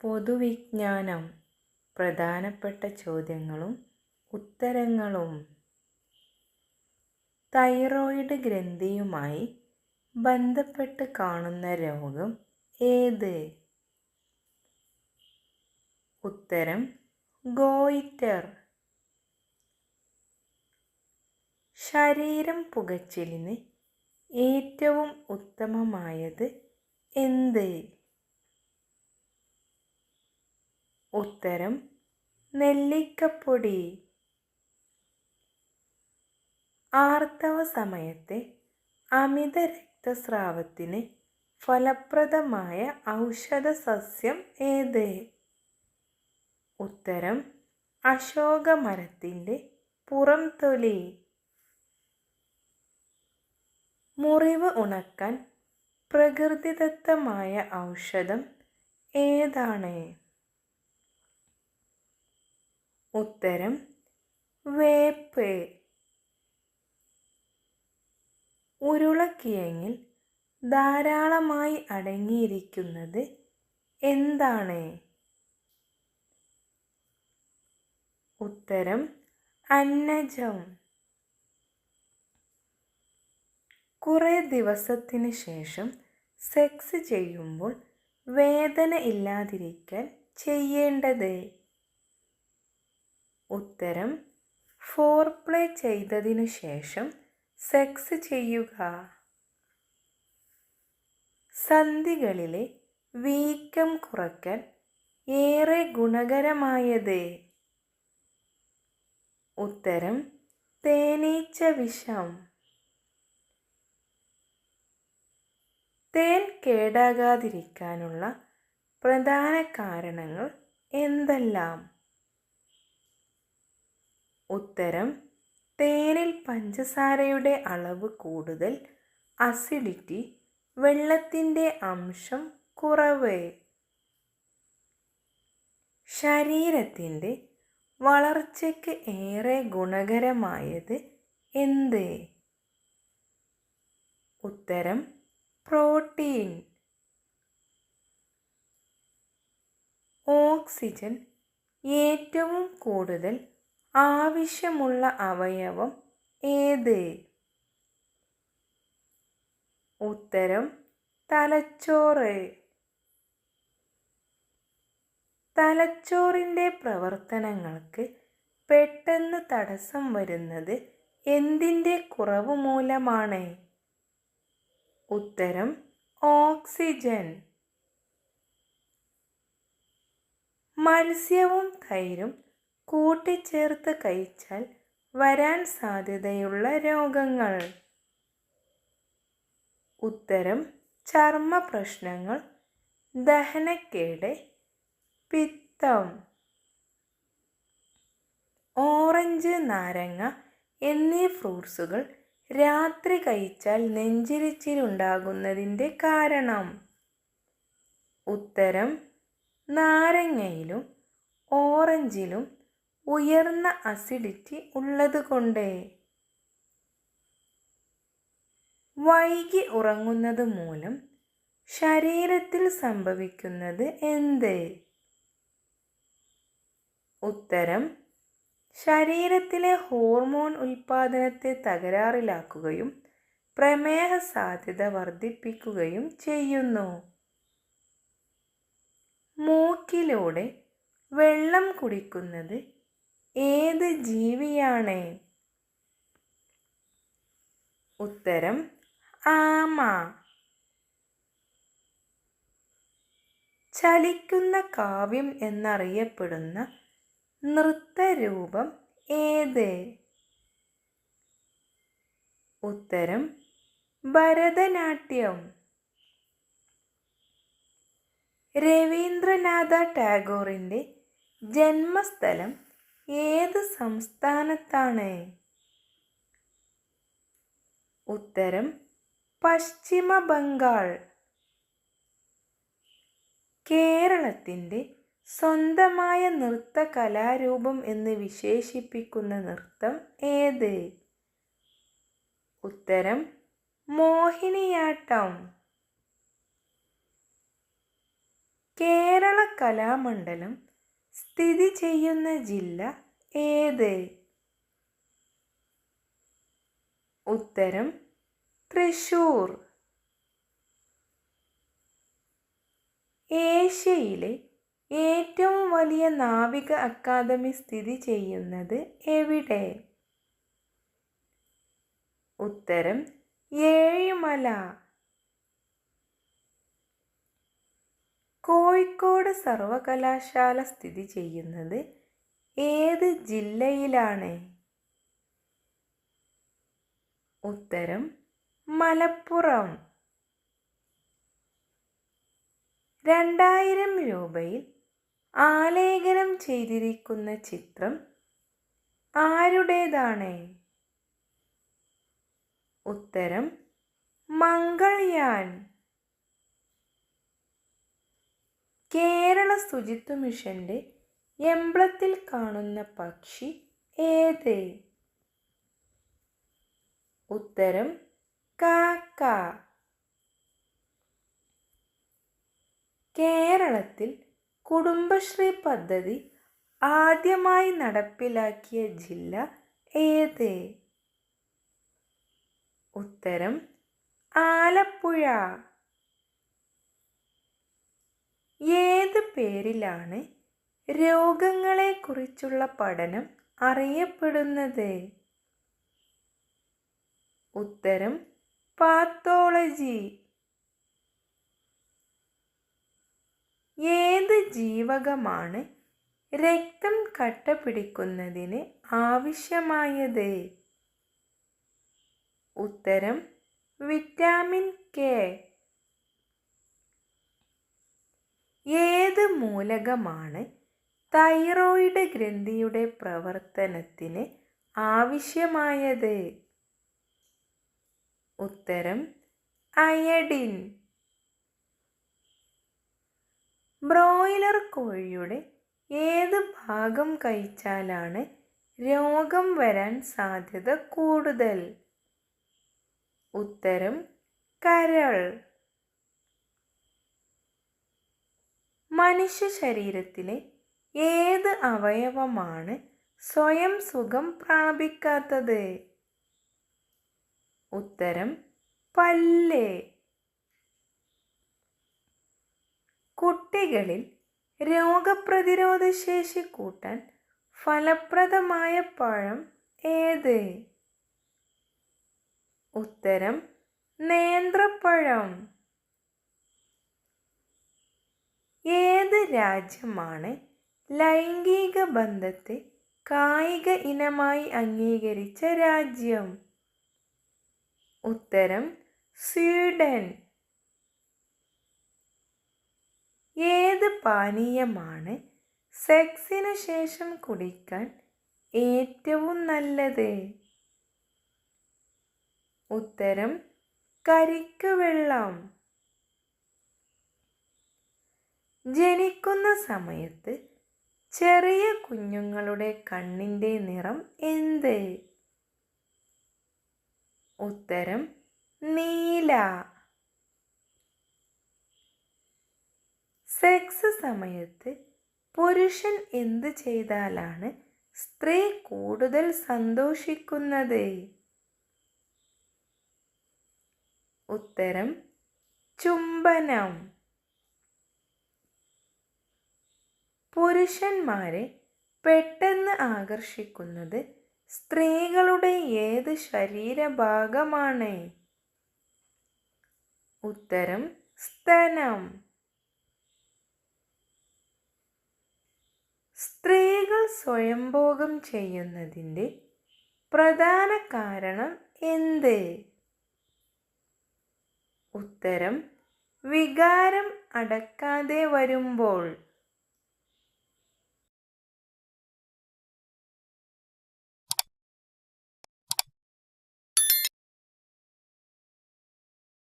പൊതുവിജ്ഞാനം പ്രധാനപ്പെട്ട ചോദ്യങ്ങളും ഉത്തരങ്ങളും തൈറോയിഡ് ഗ്രന്ഥിയുമായി ബന്ധപ്പെട്ട് കാണുന്ന രോഗം ഏത്? ഉത്തരം ഗോയിറ്റർ. ശരീരം പുകച്ചിലിന് ഏറ്റവും ഉത്തമമായത് എന്ത്? ഉത്തരം നെല്ലിക്കപ്പൊടി. ആർത്തവ സമയത്തെ അമിത രക്തസ്രാവത്തിന് ഫലപ്രദമായ ഔഷധ സസ്യം ഏത്? ഉത്തരം അശോകമരത്തിന്റെ പുറംതൊലി. മുറിവ് ഉണക്കാൻ പ്രകൃതിദത്തമായ ഔഷധം ഏതാണ്? ഉത്തരം വേപ്പ്. ഉരുളക്കിഴങ്ങിൽ ധാരാളമായി അടങ്ങിയിരിക്കുന്നത് എന്താണ്? ഉത്തരം അന്നജം. കുറേ ദിവസത്തിന് ശേഷം സെക്സ് ചെയ്യുമ്പോൾ വേദന ഇല്ലാതിരിക്കാൻ ചെയ്യേണ്ടത്? ഉത്തരം ഫോർ പ്ലേ ചെയ്തതിനു ശേഷം സെക്സ് ചെയ്യുക. സന്ധികളിലെ വീക്കം കുറയ്ക്കാൻ ഏറെ ഗുണകരമായത്. ഉത്തരം തേനീച്ച വിഷം. തേൻ കേടാകാതിരിക്കാനുള്ള പ്രധാന കാരണങ്ങൾ എന്തെല്ലാം? ഉത്തരം തേനിൽ പഞ്ചസാരയുടെ അളവ് കൂടുതൽ അസിഡിറ്റി വെള്ളത്തിന്റെ അംശം കുറവ്. ശരീരത്തിന്റെ വളർച്ചയ്ക്ക് ഏറെ ഗുണകരമായത് എന്ത്? ഉത്തരം പ്രോട്ടീൻ. ഓക്സിജൻ ഏറ്റവും കൂടുതൽ ആവശ്യമുള്ള അവയവം ഏത്? ഉത്തരം തലച്ചോറ്. തലച്ചോറിന്റെ പ്രവർത്തനങ്ങൾക്ക് പെട്ടെന്ന് തടസ്സം വരുന്നത് എന്തിന്റെ കുറവ് മൂലമാണ്? ഉത്തരം ഓക്സിജൻ. മത്സ്യവും തൈരും കൂട്ടിച്ചേർത്ത് കഴിച്ചാൽ വരാൻ സാധ്യതയുള്ള രോഗങ്ങൾ. ഉത്തരം ചർമ്മ പ്രശ്നങ്ങൾ ദഹനക്കേട് പിത്തം. ഓറഞ്ച് നാരങ്ങ എന്നീ ഫ്രൂട്ട്സുകൾ രാത്രി കഴിച്ചാൽ നെഞ്ചിരിച്ചിലുണ്ടാകുന്നതിന്റെ കാരണം. ഉത്തരം നാരങ്ങയിലും ഓറഞ്ചിലും ഉയർന്ന അസിഡിറ്റി ഉള്ളതുകൊണ്ട്. വൈകി ഉറങ്ങുന്നത് മൂലം ശരീരത്തിൽ സംഭവിക്കുന്നത് എന്ത്? ഉത്തരം ശരീരത്തിലെ ഹോർമോൺ ഉൽപ്പാദനത്തെ തകരാറിലാക്കുകയും പ്രമേഹ സാധ്യത വർദ്ധിപ്പിക്കുകയും ചെയ്യുന്നു. മൂക്കിലൂടെ വെള്ളം കുടിക്കുന്നത് ഏത് ജീവിയാണ്? ഉത്തരം ആമ. ചലിക്കുന്ന കാവ്യം എന്നറിയപ്പെടുന്ന നൃത്തരൂപം ഏത്? ഉത്തരം ഭരതനാട്യം. രവീന്ദ്രനാഥ ടാഗോറിന്റെ ജന്മസ്ഥലം ഏത് സംസ്ഥാനത്താണ്? ഉത്തരം പശ്ചിമ ബംഗാൾ. കേരളത്തിന്റെ സ്വന്തമായ നൃത്ത കലാരൂപം എന്ന് വിശേഷിപ്പിക്കുന്ന നൃത്തം ഏത്? ഉത്തരം മോഹിനിയാട്ടം. കേരള കലാമണ്ഡലം സ്ഥിതി ചെയ്യുന്ന ജില്ല ഏത്? ഉത്തരം തൃശൂർ. ഏഷ്യയിലെ ഏറ്റവും വലിയ നാവിക അക്കാദമി സ്ഥിതി ചെയ്യുന്നത് എവിടെ? ഉത്തരം ഏഴിമല. കോഴിക്കോട് സർവകലാശാല സ്ഥിതി ചെയ്യുന്നത് ഏത് ജില്ലയിലാണ്? ഉത്തരം മലപ്പുറം. രണ്ടായിരം രൂപയിൽ ആലേഖനം ചെയ്തിരിക്കുന്ന ചിത്രം ആരുടേതാണ്? ഉത്തരം മംഗൾയാൻ. കേരള ശുചിത്വ മിഷന്റെ എംബ്ലത്തിൽ കാണുന്ന പക്ഷി ഏത്? ഉത്തരം കാക്ക. കേരളത്തിൽ കുടുംബശ്രീ പദ്ധതി ആദ്യമായി നടപ്പിലാക്കിയ ജില്ല ഏത്? ഉത്തരം ആലപ്പുഴ. ഏത് പേരിലാണ് രോഗങ്ങളെക്കുറിച്ചുള്ള പഠനം അറിയപ്പെടുന്നത്? ഉത്തരം പാത്തോളജി. ഏത് ജീവകമാണ് രക്തം കട്ട പിടിക്കുന്നതിന് ആവശ്യമായത്? ഉത്തരം വിറ്റാമിൻ കെ ഏത് മൂലകമാണ് തൈറോയിഡ് ഗ്രന്ഥിയുടെ പ്രവർത്തനത്തിന് ആവശ്യമായത്. ഉത്തരം അയഡിൻ. ബ്രോയിലർ കോഴിയുടെ ഏത് ഭാഗം കഴിച്ചാലാണ് രോഗം വരാൻ സാധ്യത കൂടുതൽ? ഉത്തരം കരൾ. മനുഷ്യ ശരീരത്തിലെ ഏത് അവയവമാണ് സ്വയം സുഖം പ്രാപിക്കാത്തത്? ഉത്തരം പല്ല്. കുട്ടികളിൽ രോഗപ്രതിരോധ ശേഷി കൂട്ടാൻ ഫലപ്രദമായ പഴം ഏത്? ഉത്തരം നേന്ത്രപ്പഴം. ഏത് രാജ്യമാണ് ലൈംഗിക ബന്ധത്തെ കായിക ഇനമായി അംഗീകരിച്ച രാജ്യം? ഉത്തരം സ്വീഡൻ. ഏത് പാനീയമാണ് സെക്സിന് ശേഷം കുടിക്കാൻ ഏറ്റവും നല്ലത്? ഉത്തരം കരിക്ക് വെള്ളം. ജനിക്കുന്ന സമയത്ത് ചെറിയ കുഞ്ഞുങ്ങളുടെ കണ്ണിന്റെ നിറം എന്ത്? ഉത്തരം നീല. സെക്സ് സമയത്ത് പുരുഷൻ എന്ത് ചെയ്താലാണ് സ്ത്രീ കൂടുതൽ സന്തോഷിക്കുന്നത്? ഉത്തരം ചുംബനം. പുരുഷന്മാരെ പെട്ടെന്ന് ആകർഷിക്കുന്നത് സ്ത്രീകളുടെ ഏത് ശരീരഭാഗമാണ്? ഉത്തരം സ്തനം. സ്ത്രീകൾ സ്വയംഭോഗം ചെയ്യുന്നതിന്റെ പ്രധാന കാരണം എന്ത്? ഉത്തരം വികാരം അടക്കാതെ വരുമ്പോൾ.